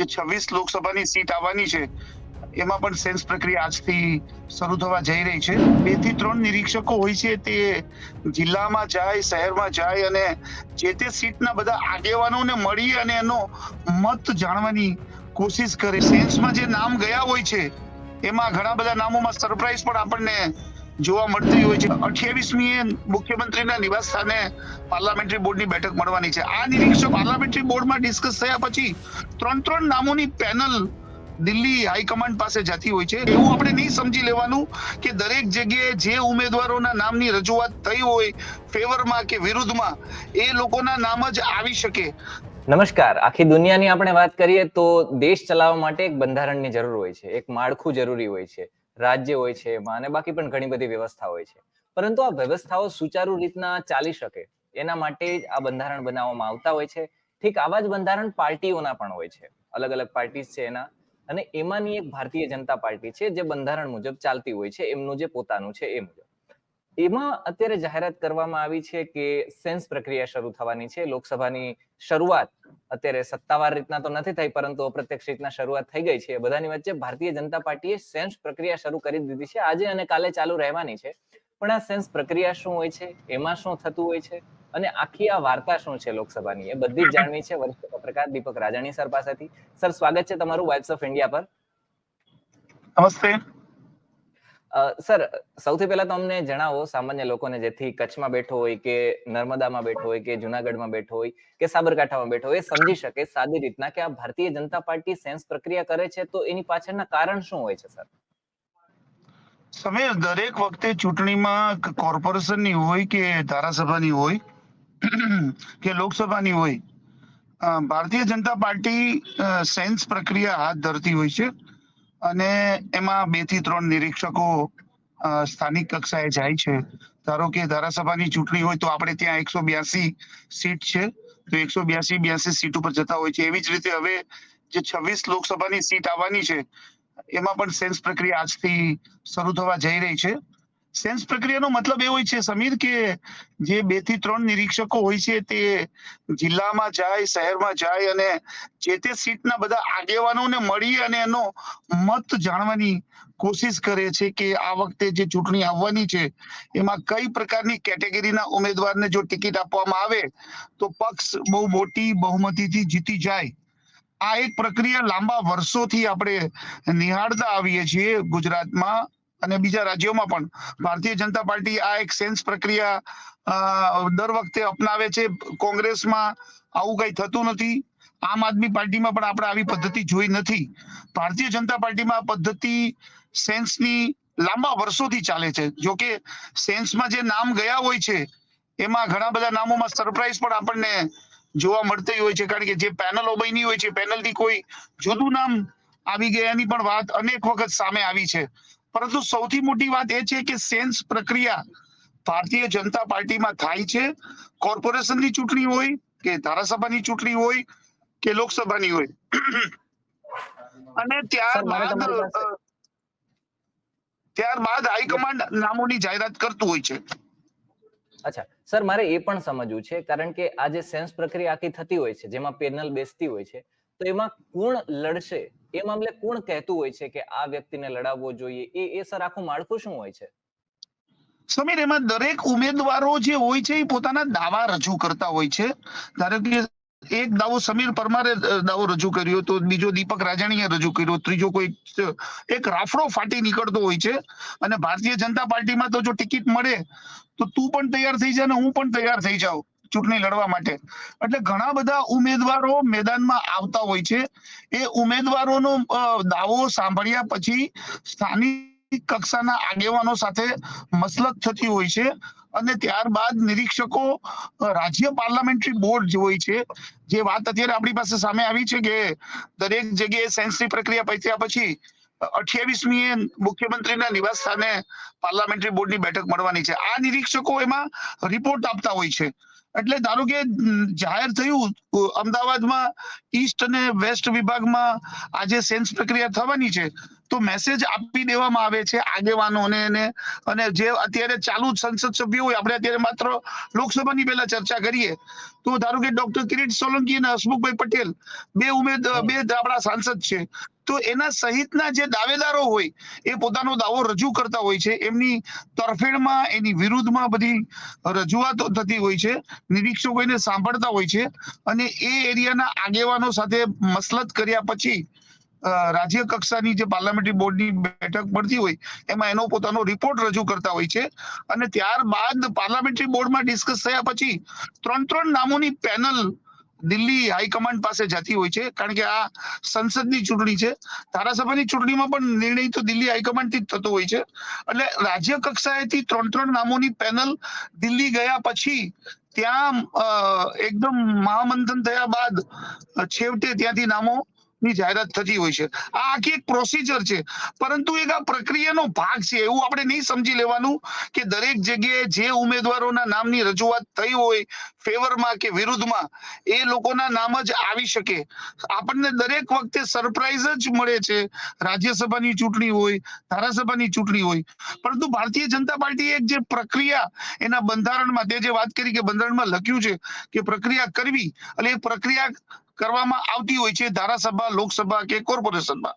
જે છવ્વીસ લોકસભાની સીટ આવવાની છે, એમાં પણ સેન્સ પ્રક્રિયા આજથી શરૂ થવા જઈ રહી છે. બેથી ત્રણ નિરીક્ષકો હોય છે તે જિલ્લામાં જાય, શહેરમાં જાય અને જે તે સીટના બધા આગેવાનોને મળી અને એનો મત જાણવાની કોશિશ કરે. સેન્સમાં જે નામ ગયા હોય છે, એમાં ઘણા બધા નામોમાં સરપ્રાઈઝ પણ આપણને જોવા મળતી હોય છે. અઠ્યાવીસમી મુખ્યમંત્રીના નિવાસ સ્થાને પાર્લામેન્ટરી બોર્ડની બેઠક મળવાની છે. આ નિરીક્ષક પાર્લામેન્ટરી બોર્ડમાં ડિસ્કસ થયા પછી ત્રણ ત્રણ નામોની પેનલ દિલ્હી હાઈકમાન્ડ પાસે જતી હોય છે. એવું આપણે નહીં સમજી લેવાનું કે દરેક જગ્યાએ જે ઉમેદવારોના નામની રજૂઆત થઈ હોય ફેવરમાં કે વિરુદ્ધમાં, એ લોકોના નામ જ આવી શકે. નમસ્કાર. આખી દુનિયાની આપણે વાત કરીએ તો દેશ ચલાવવા માટે એક બંધારણની જરૂર હોય છે. એક માળખું જરૂરી હોય છે. રાજ્ય હોય છે એમાં અને બાકી પણ ઘણી બધી વ્યવસ્થા હોય છે. પરંતુ આ વ્યવસ્થાઓ સુચારુ રીતના ચાલી શકે એના માટે જ આ બંધારણ બનાવવામાં આવતા હોય છે. ઠીક આવા જ બંધારણ પાર્ટીઓના પણ હોય છે. અલગ અલગ પાર્ટીઝ છે એના. અને એમાંની એક ભારતીય જનતા પાર્ટી છે જે બંધારણ મુજબ ચાલતી હોય છે. એમનું જે પોતાનું છે એ મુજબ. એમાં અત્યારે જાહેરાત કરવામાં આવી છે કે સેન્સ પ્રક્રિયા શરૂ થવાની છે. લોકસભાની શરૂઆત અત્યારે સત્તાવાર રીતના તો નથી થઈ, પરંતુ અપ્રત્યક્ષ રીતના શરૂઆત થઈ ગઈ છે. બધાની વચ્ચે ભારતીય જનતા પાર્ટીએ સેન્સ પ્રક્રિયા શરૂ કરી દીધી છે. આજે અને કાલે ચાલુ રહેવાની છે. પણ આ સેન્સ પ્રક્રિયા શું હોય છે? એમાં શું થતું હોય છે? અને આખી આ વાર્તા શું છે લોકસભાની? એ બધી જ જાણવી છે વરિષ્ઠ પત્રકાર દીપક રાજાણી સર પાસેથી. સર, સ્વાગત છે તમારું વાઇબ્સ ઓફ ઇન્ડિયા પર. નમસ્તે. સર, સૌથી પહેલા તો અમને જણાવો સામાન્ય લોકોને જેથી કચ્છમાં બેઠો હોય કે નર્મદામાં બેઠો હોય કે જુનાગઢમાં બેઠો હોય કે સાબરકાંઠામાં બેઠો હોય, એ સમજી શકે સાદી રીતના કે આ ભારતીય જનતા પાર્ટી સેન્સ પ્રક્રિયા કરે છે તો એની પાછળના કારણ શું હોય છે, સર? સમય દરેક વખતે ચૂંટણીમાં કોર્પોરેશનની હોય કે ધારાસભાની હોય, કે લોકસભાની હોય ભારતીય જનતા પાર્ટી સેન્સ પ્રક્રિયા હાથ ધરતી હોય છે. અને એમાં બેથી ત્રણ નિરીક્ષકો સ્થાનિક કક્ષાએ જાય છે. ધારો કે ધારાસભાની ચૂંટણી હોય તો આપણે ત્યાં એકસો બ્યાસી સીટ છે. તો એકસો બ્યાસી બ્યાસી સીટ ઉપર જતા હોય છે. એવી જ રીતે હવે જે છવ્વીસ લોકસભાની સીટ આવવાની છે, એમાં પણ સેન્સ પ્રક્રિયા આજથી શરૂ થવા જઈ રહી છે. સેન્સ પ્રક્રિયાનો મતલબ એ હોય છે, સમીર, કે જે બેથી ત્રણ નિરીક્ષકો હોય છે, તે જિલ્લામાં જાય, શહેરમાં જાય અને જે તે સીટના બધા આગેવાનોને મળી અને એનો મત જાણવાની કોશિશ કરે છે કે આ વખતે જે ચૂંટણી આવવાની છે, એમાં કઈ પ્રકારની કેટેગરીના ઉમેદવારને જો ટિકિટ આપવામાં આવે, તો પક્ષ બહુ મોટી બહુમતીથી જીતી જાય. આ એક પ્રક્રિયા લાંબા વર્ષોથી આપણે નિહાળતા આવીએ છીએ ગુજરાતમાં. અને બીજા રાજ્યોમાં પણ. ભારતીય જનતા પાર્ટી આ એક સેન્સ પ્રક્રિયા દર વખતે અપનાવે છે. કોંગ્રેસમાં આવું કઈ થતું નથી. આમ આદમી પાર્ટીમાં પણ આપણે આવી પદ્ધતિ જોઈ નથી. ભારતીય જનતા પાર્ટીમાં પદ્ધતિ સેન્સની લાંબા વર્ષોથી ચાલે છે. જો કે સેન્સમાં જે નામ ગયા હોય છે, એમાં ઘણા બધા નામોમાં સરપ્રાઈઝ પણ આપણને જોવા મળતી હોય છે. કારણ કે જે પેનલો બની હોય છે, પેનલથી કોઈ જુદું નામ આવી ગયાની પણ વાત અનેક વખત સામે આવી છે. પરંતુ સૌથી મોટી વાત એ છે કે સેન્સ પ્રક્રિયા ભારતીય જનતા પાર્ટીમાં થાય છે. કોર્પોરેશનની ચૂંટણી હોય કે ધારાસભાની ચૂંટણી હોય કે લોકસભાની હોય. અને ત્યારબાદ ત્યારબાદ હાઈકમાન્ડ નામોની જાહેરાત કરતું હોય છે. અચ્છા સર મારે એ પણ સમજવું છે કારણ કે આ જે સેન્સ પ્રક્રિયા આખી થતી હોય છે જેમાં પેનલ બેસતી હોય છે તો એમાં કોણ લડશે? એ મામલે કોણ કહેતું હોય છે કે આ વ્યક્તિને લડાવવો જોઈએ? એ એ સર આખું માળખું શું હોય છે? સમીર, એમાં દરેક ઉમેદવારો જે હોય છે એ પોતાના દાવા રજૂ કરતા હોય છે. ધારો કે એક દાવો સમીર પરમારે દાવો રજૂ કર્યો તો બીજો દીપક રાજાણીએ રજૂ કર્યો. ત્રીજો કોઈ એક રાફડો ફાટી નીકળતો હોય છે. અને ભારતીય જનતા પાર્ટીમાં તો જો ટિકિટ મળે, તો તું પણ તૈયાર થઈ જા ને હું પણ તૈયાર થઈ જાઉં. ચૂંટણી લડવા માટે. એટલે ઘણા બધા ઉમેદવારો મેદાનમાં આવતા હોય છે. એ ઉમેદવારોનો દાવો સાંભળ્યા પછી સ્થાનિક કક્ષાના આગેવાનો સાથે મસલત થતી હોય છે અને ત્યારબાદ નિરીક્ષકો રાજ્ય પાર્લામેન્ટરી બોર્ડ જે હોય છે, જે વાત અત્યારે આપણી પાસે સામે આવી છે કે દરેક જગ્યાએ સેન્સની પ્રક્રિયા પત્યા પછી અઠ્યાવીસમી મુખ્યમંત્રીના નિવાસ સ્થાને પાર્લામેન્ટરી બોર્ડની બેઠક મળવાની છે. આ નિરીક્ષકો એમાં રિપોર્ટ આપતા હોય છે. એટલે ધારો કે જાહેર થયું અમદાવાદમાં ઈસ્ટ અને વેસ્ટ વિભાગમાં આજે સેન્સ પ્રક્રિયા થવાની છે, તો મેસેજ આપી દેવામાં આવે છે આગેવાનોને એને અને જે અત્યારે ચાલુ સંસદ સભ્યો હોય, આપણે અત્યારે માત્ર લોકસભાની પહેલા ચર્ચા કરીએ. તો ધારો કે ડોક્ટર કિરીટ સોલંકી અને હસમુખભાઈ પટેલ, બે ઉમેદ, બે આપણા સાંસદ છે. તો એના સહિતના જે દાવેદારો હોય, એ પોતાનો દાવો રજૂ કરતા હોય છે. એમની તરફેણમાં, એની વિરુદ્ધમાં બધી રજૂઆતો થતી હોય છે. નિરીક્ષકો સાંભળતા હોય છે અને એ એરિયાના આગેવાનો સાથે મસલત કર્યા પછી રાજ્ય કક્ષાની જે પાર્લામેન્ટરી બોર્ડની બેઠક પડતી હોય, એમાં એનો પોતાનો રિપોર્ટ રજૂ કરતા હોય છે. અને ત્યારબાદ પાર્લામેન્ટરી બોર્ડમાં ડિસ્કસ થયા પછી ત્રણ ત્રણ નામોની પેનલ દિલ્હી હાઈકમાન્ડ પાસે જતી હોય છે. કારણ કે આ સંસદની ચૂંટણી છે. ધારાસભાની ચૂંટણીમાં પણ નિર્ણય તો દિલ્હી હાઈકમાન્ડથી જ થતો હોય છે. એટલે રાજ્ય કક્ષાએથી ત્રણ ત્રણ નામોની પેનલ દિલ્હી ગયા પછી ત્યાં એકદમ મહામંથન થયા બાદ છેવટે ત્યાંથી નામો ની જાહેરાત થતી હોય છે. આ આખી એક પ્રોસિજર છે. પરંતુ એક આ પ્રક્રિયાનો ભાગ છે. એવું આપણે નહીં સમજી લેવાનું કે દરેક જગ્યાએ જે ઉમેદવારોના નામની રજૂઆત થઈ હોય ફેવરમાં કે વિરુદ્ધમાં, એ લોકોના નામ જ આવી શકે. આપણને દરેક વખતે સરપ્રાઈઝ જ મળે છે. રાજ્યસભાની ચૂંટણી હોય, ધારાસભાની ચૂંટણી હોય. પરંતુ ભારતીય જનતા પાર્ટી એક જે પ્રક્રિયા એના બંધારણમાં, તે જે વાત કરી કે બંધારણમાં લખ્યું છે કે પ્રક્રિયા કરવી, એટલે એ પ્રક્રિયા કરવામાં આવતી હોય છે ધારાસભા લોકસભા કે કોર્પોરેશનમાં.